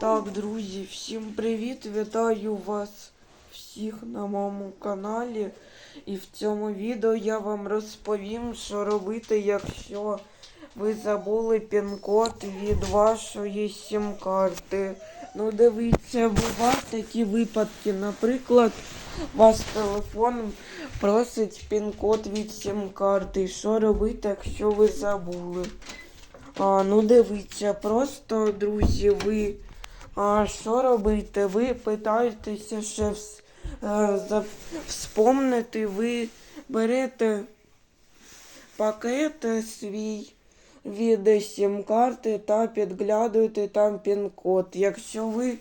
Так, друзі, всім привіт! Вітаю вас всіх на моєму каналі. І в цьому відео я вам розповім, що робити, якщо ви забули пін-код від вашої сім-карти. Ну, дивіться, бувають такі випадки. Наприклад, ваш телефон просить пін-код від сім-карти. Що робити, якщо ви забули? А, ну дивіться, просто, друзі, ви а, що робите? Ви питаєтеся ще е, вспомнити, ви берете пакет свій від сім-карти та підглядуєте там пін-код. Якщо ви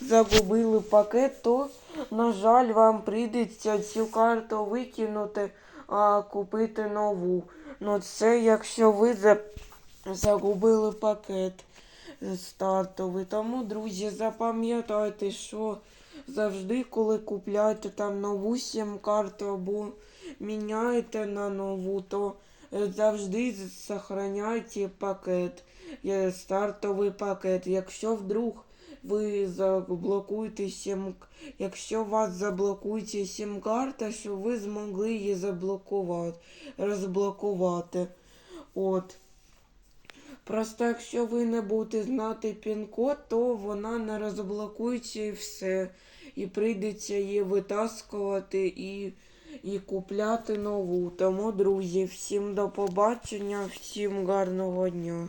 загубили пакет, то, на жаль, вам прийдеться цю карту викинути, а купити нову. Ну це якщо ви загубили пакет стартовий. Тому, друзі, запам'ятайте, що завжди, коли купляєте там нову сім-карту або міняєте на нову, то завжди зберігайте пакет, е, стартовий пакет. Якщо вдруг ви заблокуєте сім, якщо вас заблокується сім-карта, щоб ви змогли її заблокувати, розблокувати. От. Просто якщо ви не будете знати пін-код, то вона не розблокується і все. І прийдеться її витаскувати і, і купляти нову. Тому, друзі, всім до побачення, всім гарного дня.